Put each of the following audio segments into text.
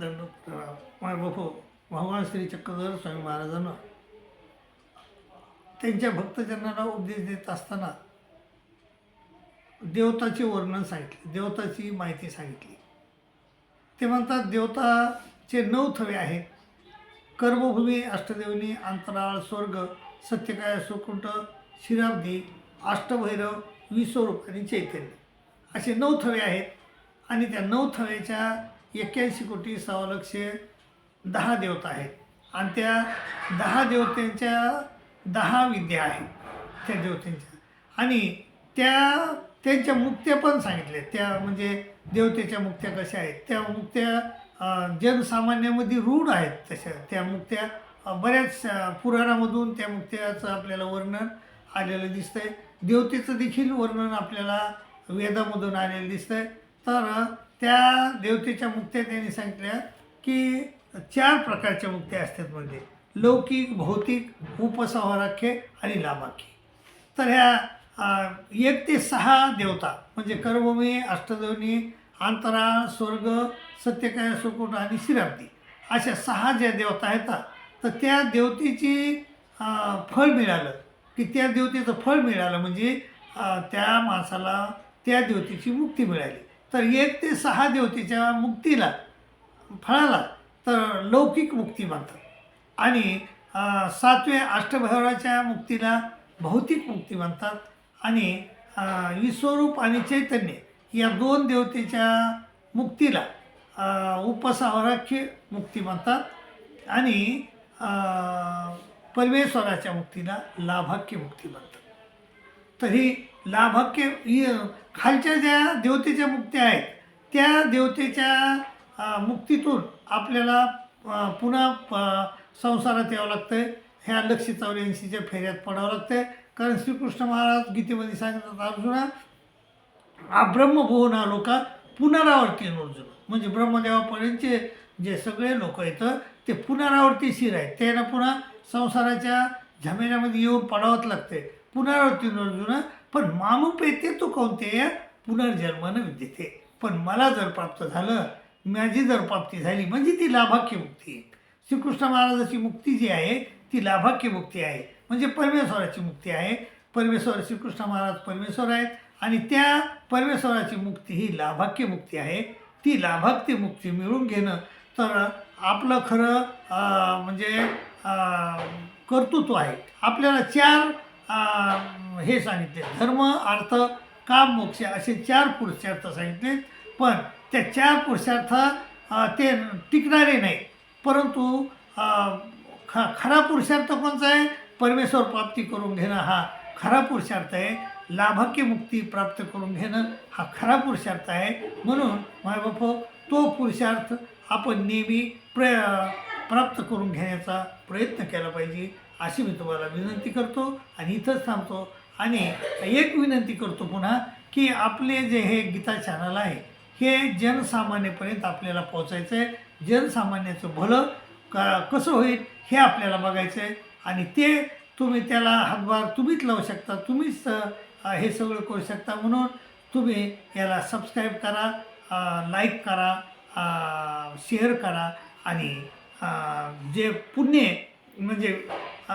दंड माझ्या बापू भगवान श्री चक्रधर स्वामी महाराजांना त्यांच्या भक्तजनांना उपदेश देत असताना देवताचे वर्णन सांगितले. देवताची माहिती सांगितली. ते म्हणतात देवताचे नऊ थवे आहेत. कर्मभूमी अष्टदेवनी अंतराळ स्वर्ग सत्यकाय सुकुंठ शिराब्दी अष्टभैरव विश्वरूप आणि चैतन्य. असे नऊ थवे आहेत आणि त्या नऊ थव्याच्या एक्क्याऐंशी कोटी सव्वा लक्ष दहा देवता आहेत. आणि त्या दहा देवतांच्या दहा विद्या आहेत त्या देवतेंच्या. आणि त्या त्यांच्या मुक्त्या पण सांगितल्या. त्या म्हणजे देवतेच्या मुक्त्या कशा आहेत? त्या मुक्त्या जनसामान्यामध्ये रूढ आहेत तशा. त्या मुक्त्या बऱ्याच पुराणामधून त्या मुक्त्याचं आपल्याला वर्णन आलेलं दिसतंय. देवतेचं देखील वर्णन आपल्याला वेदामधून आलेलं दिसतंय. तर त्या देवतेच्या मुक्त्या त्यांनी सांगितल्या की चार प्रकारच्या मुक्त्या असतात म्हणजे लौकिक भौतिक उपसंहाराख्य आणि लाभाख्य. तर ह्या एक ते सहा देवता म्हणजे कर्ममी अष्टधोनी अंतराळ स्वर्ग सत्यकाय सुकुट आणि शिराब्दी अशा सहा ज्या देवता आहेत तर त्या देवतेची फळ मिळालं. की त्या देवतेचं फळ मिळालं म्हणजे त्या माणसाला त्या देवतेची मुक्ती मिळाली. तर एक ते सहा देवतेच्या मुक्तीला फळाला तर लौकिक मुक्ती म्हणतात. आणि सातव्या अष्टभैरवाच्या मुक्तीला भौतिक मुक्ती म्हणतात. आणि विश्वरूप आणि चैतन्य या दोन देवतेच्या मुक्तीला उपसावराख्य मुक्ती म्हणतात. आणि परमेश्वराच्या मुक्तीला लाभाख्य मुक्ती म्हणतात. तर ही ही खालच्या ज्या देवतेच्या मुक्त्या आहेत त्या देवतेच्या मुक्तीतून आपल्याला पुन्हा प- संसारात यावं लागतं ह्या लक्ष्मी चौऱ्याऐंशीच्या फेऱ्यात पडावं लागतं कारण श्रीकृष्ण महाराज गीतेमध्ये सांगतात अर्जुना हा ब्रह्मभुवन हा लोका पुनरावर्तीन अर्जुन. म्हणजे ब्रह्मदेवापर्यंतचे जे सगळे लोक आहेत ते पुनरावर्तीशीर आहेत. त्यांना पुन्हा संसाराच्या झमेल्यामध्ये येऊन पडावंच लागते पुनरावृत्ती अर्जुन पण मामुपेते तो कोणते पुनर्जन्मानं विद्यते. पण मला जर प्राप्त झालं माझी जर प्राप्ती झाली म्हणजे ती लाभाख्य मुक्ती आहे. श्रीकृष्ण महाराजाची मुक्ती जी आहे ती लाभाख्य मुक्ती आहे. म्हणजे परमेश्वराची मुक्ती आहे. परमेश्वर श्रीकृष्ण महाराज परमेश्वर आहेत आणि त्या परमेश्वराची मुक्ती ही लाभाख्य मुक्ती आहे. ती लाभाक्य मुक्ती मिळवून घेणं तर आपलं खरं म्हणजे कर्तृत्व आहे आपल्याला चार हे सांगितले. धर्म अर्थ काम मोक्ष असे चार पुरुषार्थ सांगितले. पण त्या चार पुरुषार्थ ते टिकणारे नाही परंतु ख खरा पुरुषार्थ कोणचा आहे? परमेश्वर प्राप्ती करून घेणं हा खरा पुरुषार्थ आहे. लाभाक्य मुक्ती प्राप्त करून घेणं हा खरा पुरुषार्थ आहे. म्हणून मायबाप तो पुरुषार्थ आपण नेहमी प्र प्राप्त करून घेण्याचा प्रयत्न केला पाहिजे अशी मी तुम्हाला विनंती करतो आणि इथंच थांबतो. आणि एक विनंती करतो पुन्हा की आपले जे हे गीता चॅनल आहे हे जनसामान्यपर्यंत आपल्याला पोचायचं आहे जनसामान्याचं भलं क कसं होईल हे आपल्याला बघायचं आहे आणि ते तुम्ही त्याला हातभार तुम्हीच लावू शकता तुम्हीच हे सगळं करू शकता. म्हणून तुम्ही याला सबस्क्राईब करा लाईक करा शेअर करा आणि जे पुण्य म्हणजे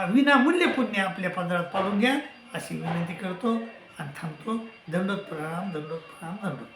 विनामूल्य पुण्य आपल्या पदरात पाडून घ्या अशी विनंती करतो आणि थांबतो. दंडोत प्रणाम दंडोत प्रणाम दंडोत